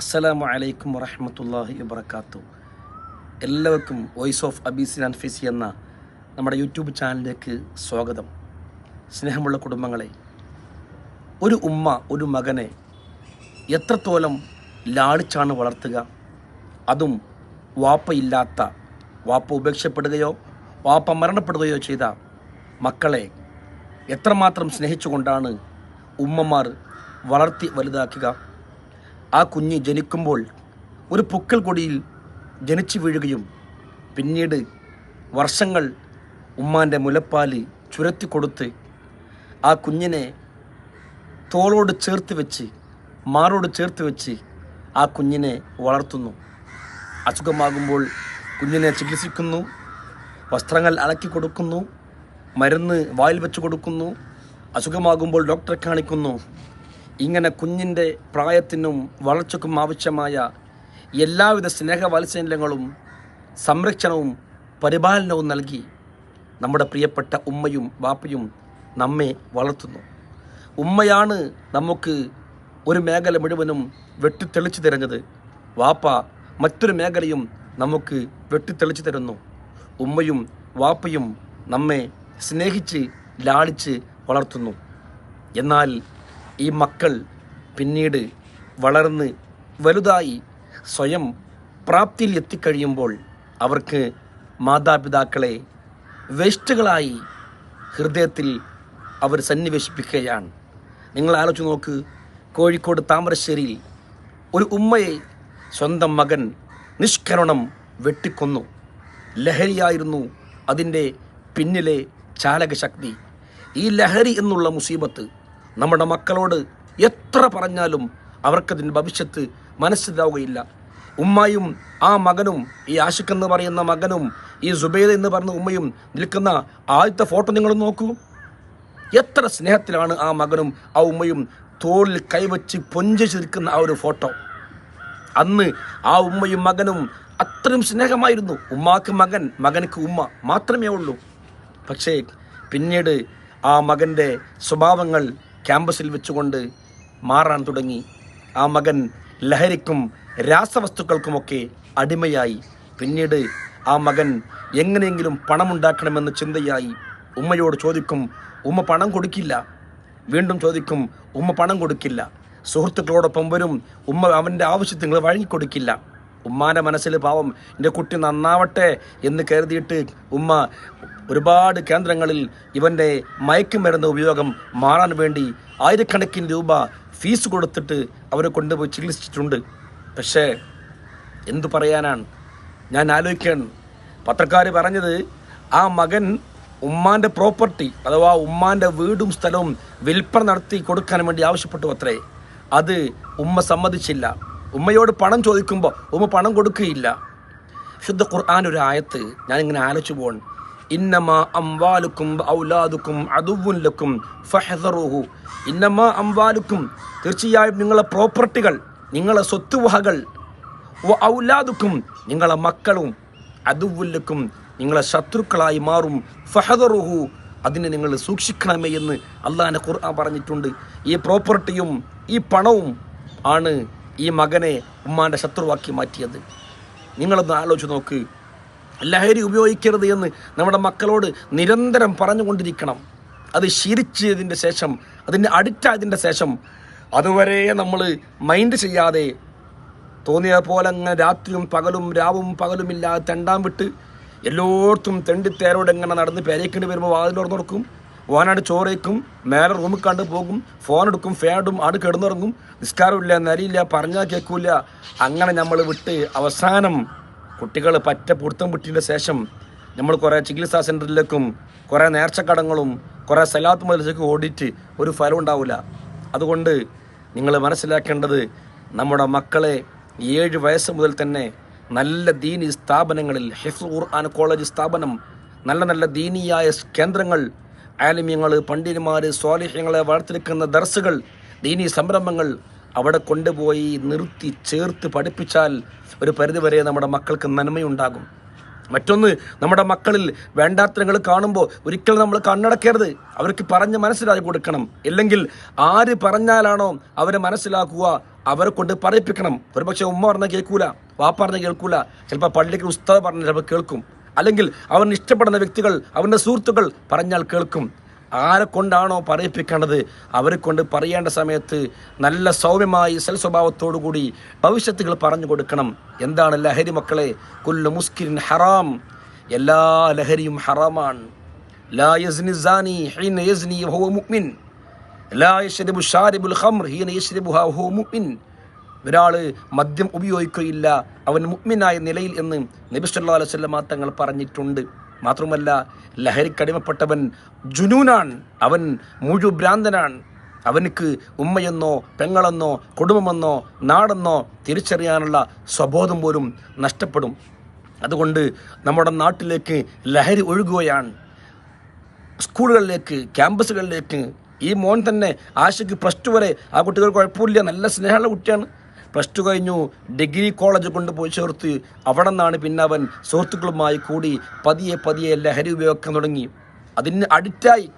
അസ്സലാമു അലൈക്കും വറഹമത്തല്ലാഹി വബർക്കാത്തു എല്ലാവർക്കും വോയിസ് ഓഫ് അബീസിൻ അൻഫീസി എന്ന നമ്മുടെ യൂട്യൂബ് ചാനലിലേക്ക് സ്വാഗതം. സ്നേഹമുള്ള കുടുംബങ്ങളെ ഒരു ഉമ്മ ഒരു മകനെ എത്രത്തോളം ലാളിച്ചാണ് വളർത്തുക? അതും വാപ്പയില്ലാത്ത വാപ്പ ഉപേക്ഷപ്പെടുകയോ വാപ്പ മരണപ്പെടുകയോ ചെയ്ത മക്കളെ എത്രമാത്രം സ്നേഹിച്ചുകൊണ്ടാണ് ഉമ്മമാർ വളർത്തി വലുതാക്കുക? ആ കുഞ്ഞ് ജനിക്കുമ്പോൾ ഒരു പുക്കൽ കൊടിയിൽ ജനിച്ചു വീഴുകയും പിന്നീട് വർഷങ്ങൾ ഉമ്മാന്റെ മുലപ്പാൽ ചുരത്തി കൊടുത്ത് ആ കുഞ്ഞിനെ തോളോട് ചേർത്ത് വെച്ച് മാറോട് ചേർത്ത് വെച്ച് ആ കുഞ്ഞിനെ വളർത്തുന്നു. അസുഖമാകുമ്പോൾ കുഞ്ഞിനെ ചികിത്സിക്കുന്നു വസ്ത്രങ്ങൾ അലക്കി കൊടുക്കുന്നു മരുന്ന് വായിൽ വെച്ച് കൊടുക്കുന്നു അസുഖമാകുമ്പോൾ ഡോക്ടറെ കാണിക്കുന്നു. ഇങ്ങനെ കുഞ്ഞിന്റെ പ്രായത്തിനും വളർച്ചയ്ക്കും ആവശ്യമായ എല്ലാവിധ സ്നേഹവാത്സല്യങ്ങളും സംരക്ഷണവും പരിപാലനവും നൽകി നമ്മുടെ പ്രിയപ്പെട്ട ഉമ്മയും ബാപ്പയും നമ്മെ വളർത്തുന്നു. ഉമ്മയാണ് നമുക്ക് ഒരു മേഖല മുഴുവനും വെട്ടിത്തെളിച്ചു തരുന്നത്. വാപ്പ മറ്റൊരു മേഖലയും നമുക്ക് വെട്ടിത്തെളിച്ചു തരുന്നു. ഉമ്മയും വാപ്പയും നമ്മെ സ്നേഹിച്ച് ലാളിച്ച് വളർത്തുന്നു. എന്നാൽ ഈ മക്കൾ പിന്നീട് വളർന്ന് വലുതായി സ്വയം പ്രാപ്തിയിൽ എത്തിക്കഴിയുമ്പോൾ അവർക്ക് മാതാപിതാക്കളെ വേസ്റ്റുകളായി ഹൃദയത്തിൽ അവർ സന്നിവേശിപ്പിക്കുകയാണ്. നിങ്ങൾ ആലോചിച്ച് നോക്ക് കോഴിക്കോട് താമരശ്ശേരിയിൽ ഒരു ഉമ്മയെ സ്വന്തം മകൻ നിഷ്കരണം വെട്ടിക്കൊന്നു. ലഹരിയായിരുന്നു അതിന്റെ പിന്നിലെ ചാലകശക്തി. ഈ ലഹരി എന്നുള്ള മുസീബത്ത് നമ്മുടെ മക്കളോട് എത്ര പറഞ്ഞാലും അവർക്കതിന്റെ ഭവിഷ്യത്ത് മനസ്സിലാവുകയില്ല. ഉമ്മയും ആ മകനും ഈ ആഷിഖ് എന്ന് പറയുന്ന മകനും ഈ സുബൈദ എന്ന് പറയുന്ന ഉമ്മയും നിൽക്കുന്ന ആദ്യത്തെ ഫോട്ടോ നിങ്ങൾ നോക്കൂ. എത്ര സ്നേഹത്തിലാണ് ആ മകനും ആ ഉമ്മയും തോളിൽ കൈവച്ച് പൊഞ്ചിച്ച് നിൽക്കുന്ന ആ ഒരു ഫോട്ടോ. അന്ന് ആ ഉമ്മയും മകനും അത്രയും സ്നേഹമായിരുന്നു. ഉമ്മാക്ക് മകൻ മകനക്ക് ഉമ്മ മാത്രമേ ഉള്ളൂ. പക്ഷേ പിന്നീട് ആ മകന്റെ സ്വഭാവങ്ങൾ ക്യാമ്പസിൽ വെച്ചുകൊണ്ട് മാറാൻ തുടങ്ങി. ആ മകൻ ലഹരിക്കും രാസവസ്തുക്കൾക്കുമൊക്കെ അടിമയായി. പിന്നീട് ആ മകൻ എങ്ങനെയെങ്കിലും പണമുണ്ടാക്കണമെന്ന ചിന്തയായി ഉമ്മയോട് ചോദിക്കും ഉമ്മ പണം കൊടുക്കില്ല. വീണ്ടും ചോദിക്കും ഉമ്മ പണം കൊടുക്കില്ല. സുഹൃത്തുക്കളോടൊപ്പം വരും. ഉമ്മ അവന്റെ ആവശ്യത്തിന് വഴങ്ങിക്കൊടുക്കില്ല ഉമ്മാന്റെ മനസ്സിൽ പാവം എന്റെ കുട്ടി നന്നാവട്ടെ എന്ന് കരുതിയിട്ട് ഉമ്മ ഒരുപാട് കേന്ദ്രങ്ങളിൽ ഇവന്റെ മയക്കുമരുന്ന് ഉപയോഗം മാറാൻ വേണ്ടി ആയിരക്കണക്കിന് രൂപ ഫീസ് കൊടുത്തിട്ട് അവരെ കൊണ്ടുപോയി ചികിത്സിച്ചിട്ടുണ്ട്. പക്ഷേ എന്തു പറയാനാണ്? ഞാൻ ആലോചിക്കാൻ പത്രക്കാർ പറഞ്ഞത് ആ മകൻ ഉമ്മാന്റെ പ്രോപ്പർട്ടി അഥവാ ഉമ്മാന്റെ വീടും സ്ഥലവും വിൽപ്പന നടത്തി കൊടുക്കാൻ വേണ്ടി ആവശ്യപ്പെട്ടു അത്രേ. അത് ഉമ്മ സമ്മതിച്ചില്ല. ഉമ്മയോട് പണം ചോദിക്കുമ്പോൾ ഉമ്മ പണം കൊടുക്കുകയില്ല. ശുദ്ധ ഖുർആൻ ഒരു ആയത്ത്. ഞാനിങ്ങനെ ആലോചിച്ചു പോകണം ഇന്നമാ അംവാലുക്കും ഔലാദുക്കും അതുവുല്ലക്കും ഫഹദറുഹു. ഇന്നമാ അംവാലുക്കും തീർച്ചയായും നിങ്ങളെ പ്രോപ്പർട്ടികൾ നിങ്ങളെ സ്വത്തുവഹകൾ ഔലാദുക്കും നിങ്ങളെ മക്കളും. അതുവുല്ലക്കും നിങ്ങളെ ശത്രുക്കളായി മാറും. ഫഹദറുഹു. അതിനെ നിങ്ങൾ സൂക്ഷിക്കണമേ എന്ന് അള്ളാഹിന്റെ ഖുർആൻ പറഞ്ഞിട്ടുണ്ട്. ഈ പ്രോപ്പർട്ടിയും ഈ പണവും ആണ് ഈ മകനെ ഉമ്മാന്റെ ശത്രുവാക്കി മാറ്റിയത്. നിങ്ങളൊന്ന് ആലോചിച്ച് നോക്ക്. ലഹരി ഉപയോഗിക്കരുത് എന്ന് നമ്മുടെ മക്കളോട് നിരന്തരം പറഞ്ഞുകൊണ്ടിരിക്കണം. അത് ശീലിച്ചതിന്റെ ശേഷം അതിന്റെ അഡിക്റ്റായതിന്റെ ശേഷം അതുവരെ നമ്മൾ മൈൻഡ് ചെയ്യാതെ തോന്നിയ പോലെ അങ്ങനെ രാത്രിയും പകലും രാവും പകലുമില്ലാതെ തെണ്ടാൻ വിട്ട് എല്ലായിടത്തും തെണ്ടിത്തേരോട് എങ്ങനെ നടന്ന് പേരേക്കേണ്ടി വരുമ്പോൾ വാതിലോട് തുറക്കും? ഓനാട് ചോറേക്കും മേലെ റൂമിൽ കണ്ട് പോകും ഫോൺ എടുക്കും ഫേഡും ആട് കിടന്നിറങ്ങും. നിസ്കാരമില്ല നരിയില്ല പറഞ്ഞാൽ കേൾക്കൂല അങ്ങനെ നമ്മൾ വിട്ട് അവസാനം കുട്ടികൾ പറ്റ പൊടുത്തം വിട്ടിന്റെ ശേഷം നമ്മൾ കുറേ ചികിത്സാ സെന്ററിലേക്കും കുറേ നേർച്ചക്കടങ്ങളും കുറേ സലാത്ത് മുതലേക്ക് ഓടിയിട്ട് ഒരു ഫലം ഉണ്ടാവില്ല അതുകൊണ്ട് നിങ്ങൾ മനസ്സിലാക്കേണ്ടത് നമ്മുടെ മക്കളെ ഏഴ് വയസ്സ് മുതൽ തന്നെ നല്ല ദീനി സ്ഥാപനങ്ങളിൽ ഹിഫ് ഖുർആൻ കോളേജ് സ്ഥാപനം നല്ല നല്ല ദീനിയായ കേന്ദ്രങ്ങൾ ആലിമ്യങ്ങൾ പണ്ഡിതന്മാർ സ്വാലിഹ്യങ്ങളെ വളർത്തിരിക്കുന്ന ദർസുകൾ ദീനി സംരംഭങ്ങൾ അവിടെ കൊണ്ടുപോയി നിർത്തി ചേർത്ത് പഠിപ്പിച്ചാൽ ഒരു പരിധിവരെ നമ്മുടെ മക്കൾക്ക് നന്മയുണ്ടാകും. മറ്റൊന്ന് നമ്മുടെ മക്കളിൽ വേണ്ടാത്തങ്ങൾ കാണുമ്പോൾ ഒരിക്കലും നമ്മൾ കണ്ണടക്കരുത്. അവർക്ക് പറഞ്ഞ് മനസ്സിലാക്കി കൊടുക്കണം. ഇല്ലെങ്കിൽ ആര് പറഞ്ഞാലാണോ അവരെ മനസ്സിലാക്കുക അവരെ കൊണ്ട് പറയിപ്പിക്കണം ഒരുപക്ഷെ ഉമ്മ പറഞ്ഞാൽ കേൾക്കൂല വാപ്പ പറഞ്ഞാൽ കേൾക്കൂല. ചിലപ്പോൾ പള്ളിക്ക് ഉസ്താദ് പറഞ്ഞാൽ ചിലപ്പോൾ കേൾക്കും. അല്ലെങ്കിൽ അവന് ഇഷ്ടപ്പെടുന്ന വ്യക്തികൾ അവന്റെ സുഹൃത്തുക്കൾ പറഞ്ഞാൽ കേൾക്കും. ആരെ കൊണ്ടാണോ പറയിപ്പിക്കേണ്ടത്? അവരെ കൊണ്ട് പറയേണ്ട സമയത്ത് നല്ല സൗമ്യമായി സൽസ്വഭാവത്തോടു കൂടി ഭവിഷ്യത്തുകൾ പറഞ്ഞു കൊടുക്കണം. എന്താണ് ലഹരി മക്കളെ? കുല്ലു മുസ്കിരിൻ ഹറാം. എല്ലാ ലഹരിയും ഹറാമാണ്. ലാ യസ്നി സാനി ഹീന മുഅ്മിൻ. ലാ യശ്രബു ഷാരിബുൽ ഖംർ ഹീന യശ്രബുഹാ വഹുവ മുഅ്മിൻ. ഒരാൾ മദ്യം ഉപയോഗിക്കുകയില്ല അവൻ മുഗ്മിനായ നിലയിൽ എന്ന് നബി അലൈഹി തങ്ങൾ പറഞ്ഞിട്ടുണ്ട്. മാത്രമല്ല ലഹരിക്കടിമപ്പെട്ടവൻ ജുനൂനാണ് അവൻ മുഴുഭ്രാന്തനാണ്. അവനക്ക് ഉമ്മയെന്നോ പെങ്ങളെന്നോ കുടുംബമെന്നോ നാടെന്നോ തിരിച്ചറിയാനുള്ള സ്വബോധം പോലും നഷ്ടപ്പെടും. അതുകൊണ്ട് നമ്മുടെ നാട്ടിലേക്ക് ലഹരി ഒഴുകുകയാണ്. സ്കൂളുകളിലേക്ക് ക്യാമ്പസുകളിലേക്ക് ഈ മോൻ തന്നെ ആശയ്ക്ക് പ്ലസ് ടു വരെ ആ കുട്ടികൾ കുഴപ്പമില്ല നല്ല സ്നേഹമുള്ള കുട്ടിയാണ്. പ്ലസ് ടു കഴിഞ്ഞു ഡിഗ്രി കോളേജ് കൊണ്ടുപോയി ചേർത്ത് അവിടെ നിന്നാണ് പിന്നെ അവൻ സുഹൃത്തുക്കളുമായി കൂടി പതിയെ പതിയെ ലഹരി ഉപയോഗിക്കാൻ തുടങ്ങി. അതിന് അഡിക്റ്റായി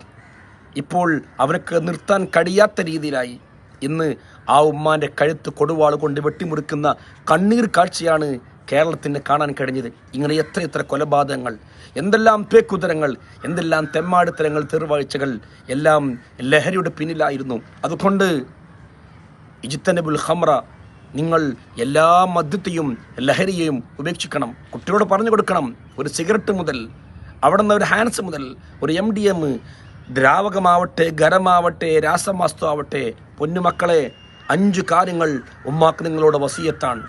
ഇപ്പോൾ അവനക്ക് നിർത്താൻ കഴിയാത്ത രീതിയിലായി. ഇന്ന് ആ ഉമ്മാന്റെ കഴുത്ത് കൊടുവാൾ കൊണ്ട് വെട്ടിമുറിക്കുന്ന കണ്ണീർ കാഴ്ചയാണ് കേരളത്തിന് കാണാൻ കഴിഞ്ഞത്. ഇങ്ങനെ എത്ര എത്ര കൊലപാതകങ്ങൾ എന്തെല്ലാം പേക്കുതരങ്ങൾ എന്തെല്ലാം തെമ്മാടിത്തരങ്ങൾ തെറുവാഴ്ചകൾ എല്ലാം ലഹരിയുടെ പിന്നിലായിരുന്നു. അതുകൊണ്ട് ഇജിത്തനബുൽ ഹമ്ര നിങ്ങൾ എല്ലാ മദ്യത്തെയും ലഹരിയെയും ഉപേക്ഷിക്കണം. കുട്ടികളോട് പറഞ്ഞു കൊടുക്കണം. ഒരു സിഗരറ്റ് മുതൽ അവിടെ നിന്ന് ഒരു ഹാൻസ് മുതൽ ഒരു എം ഡി എം ദ്രാവകമാവട്ടെ ഗരമാവട്ടെ രാസമാസ്തു ആവട്ടെ പൊന്നുമക്കളെ അഞ്ച് കാര്യങ്ങൾ ഉമ്മാക്ക് നിങ്ങളോട് വസീയത്താണ്.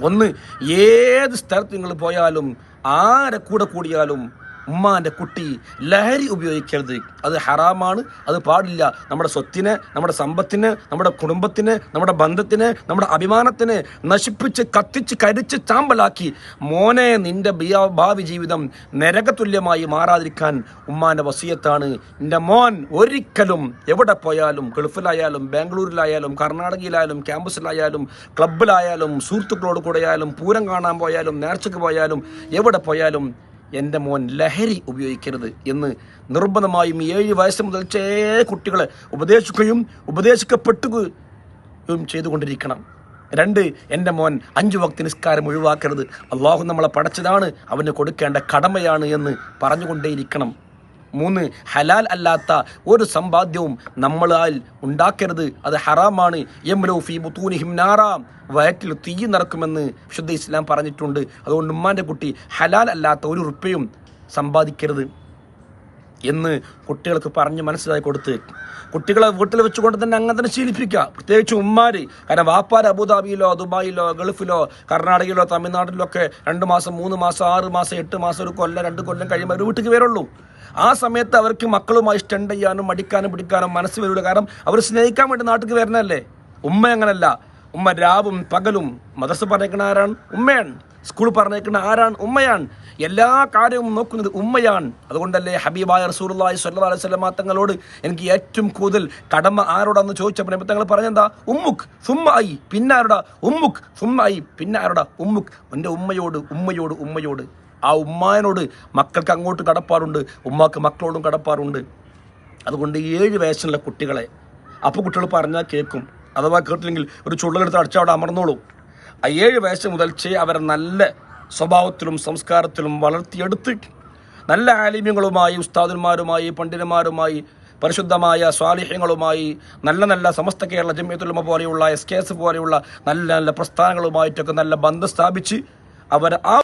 ഒന്ന് ഏത് സ്ഥലത്ത് നിങ്ങൾ പോയാലും ആരെ കൂടെ കൂടിയാലും ഉമ്മാന്റെ കുട്ടി ലഹരി ഉപയോഗിക്കരുത്. അത് ഹറാമാണ് അത് പാടില്ല. നമ്മുടെ സ്വത്തിനെ നമ്മുടെ സമ്പത്തിന് നമ്മുടെ കുടുംബത്തിന് നമ്മുടെ ബന്ധത്തിന് നമ്മുടെ അഭിമാനത്തിന് നശിപ്പിച്ച് കത്തിച്ച് കരിച്ച് ചാമ്പലാക്കി മോനെ നിന്റെ ഭാവി ജീവിതം നരകതുല്യമായി മാറാതിരിക്കാൻ ഉമ്മാന്റെ വസീയത്താണ്. എന്റെ മോൻ ഒരിക്കലും എവിടെ പോയാലും ഗൾഫിലായാലും ബാംഗ്ലൂരിലായാലും കർണാടകയിലായാലും ക്യാമ്പസിലായാലും ക്ലബിലായാലും സുഹൃത്തുക്കളോട് കൂടെയായാലും പൂരം കാണാൻ പോയാലും നേർച്ചയ്ക്ക് പോയാലും എവിടെ പോയാലും എന്റെ മോൻ ലഹരി ഉപയോഗിക്കരുത് എന്ന് നിർബന്ധമായും ഏഴ് വയസ്സ് മുതൽ ചേ കുട്ടികളെ ഉപദേശിക്കുകയും ഉപദേശിക്കപ്പെട്ടുകയും ചെയ്തുകൊണ്ടിരിക്കണം. രണ്ട് എന്റെ മോൻ അഞ്ച് വക്തി നിസ്കാരം ഒഴിവാക്കരുത്. അള്ളാഹു നമ്മളെ പടച്ചതാണ് അവന് കൊടുക്കേണ്ട കടമയാണ് എന്ന് പറഞ്ഞുകൊണ്ടേയിരിക്കണം. മൂന്ന് ഹലാൽ അല്ലാത്ത ഒരു സമ്പാദ്യവും നമ്മളാൽ ഉണ്ടാക്കരുത്. അത് ഹറാമാണ്. യംലു ഫീ ബുത്തൂനിഹിം നാറാം. വയറ്റിൽ തീ നിറക്കുമെന്ന് വിശുദ്ധ ഇസ്ലാം പറഞ്ഞിട്ടുണ്ട്. അതുകൊണ്ട് ഉമ്മാന്റെ കുട്ടി ഹലാൽ അല്ലാത്ത ഒരു റുപ്യയും സമ്പാദിക്കരുത് എന്ന് കുട്ടികൾക്ക് പറഞ്ഞ് മനസ്സിലാക്കി കൊടുത്ത് കുട്ടികളെ വീട്ടിൽ വെച്ചുകൊണ്ട് തന്നെ അങ്ങനെ തന്നെ ശീലിപ്പിക്കുക. പ്രത്യേകിച്ച് ഉമ്മാര്. കാരണം വാപ്പാർ അബുദാബിയിലോ ദുബായിലോ ഗൾഫിലോ കർണാടകയിലോ തമിഴ്നാട്ടിലോ ഒക്കെ രണ്ട് മാസം മൂന്ന് മാസം ആറ് മാസം എട്ട് മാസം ഒരു കൊല്ലം രണ്ട് കൊല്ലം കഴിയുമ്പോൾ ഒരു വീട്ടിൽ വരുള്ളൂ. ആ സമയത്ത് അവർക്ക് മക്കളുമായി സ്റ്റണ്ട് ചെയ്യാനും മടിക്കാനും പിടിക്കാനും മനസ്സ് വരില്ല കാരണം അവർ സ്നേഹിക്കാൻ വേണ്ടി നാട്ടിൽ വരുന്നതല്ലേ? ഉമ്മ അങ്ങനല്ല. ഉമ്മ രാവും പകലും മദർസ് പറഞ്ഞേക്കുന്ന ആരാണ്? ഉമ്മയാണ്. സ്കൂൾ പറഞ്ഞേക്കുന്ന ആരാണ്? ഉമ്മയാണ്. എല്ലാ കാര്യവും നോക്കുന്നത് ഉമ്മയാണ്. അതുകൊണ്ടല്ലേ ഹബീബായ റസൂലുള്ളാഹി സ്വല്ലല്ലാഹു അലൈഹി വസല്ലം തങ്ങളോട് എനിക്ക് ഏറ്റവും കൂടുതൽ കടമ ആരോടാന്ന് ചോദിച്ചപ്പോൾ നബി തങ്ങൾ പറഞ്ഞെന്താ? ഉമ്മുക്ക് സുമ്മായി പിന്നെ ആരോടാ? ഉമ്മുക്ക് സുമ്മായി പിന്നെ ആരോടാ? ഉമ്മുക്ക്. എന്റെ ഉമ്മയോട് ഉമ്മയോട് ഉമ്മയോട്. ആ ഉമ്മാനോട് മക്കൾക്ക് അങ്ങോട്ട് കടപ്പാറുണ്ട് ഉമ്മാക്ക് മക്കളോടും കടപ്പാറുണ്ട് അതുകൊണ്ട് ഏഴ് വയസ്സുള്ള കുട്ടികളെ അപ്പോൾ കുട്ടികൾ പറഞ്ഞാൽ കേൾക്കും. അഥവാ കേട്ടില്ലെങ്കിൽ ഒരു ചുള്ളലെടുത്ത് അടിച്ചവിടെ അമർന്നോളൂ. ആ ഏഴ് വയസ്സ് മുതൽച്ചേ അവരെ നല്ല സ്വഭാവത്തിലും സംസ്കാരത്തിലും വളർത്തിയെടുത്ത് നല്ല ആലിമ്യങ്ങളുമായി ഉസ്താദന്മാരുമായി പണ്ഡിതന്മാരുമായി പരിശുദ്ധമായ സ്വാലിഹ്യങ്ങളുമായി നല്ല നല്ല സമസ്ത കേരള ജമ്യത്തുലമ പോലെയുള്ള എസ് കെ എസ് പോലെയുള്ള നല്ല നല്ല പ്രസ്ഥാനങ്ങളുമായിട്ടൊക്കെ നല്ല ബന്ധം സ്ഥാപിച്ച് അവർ ആ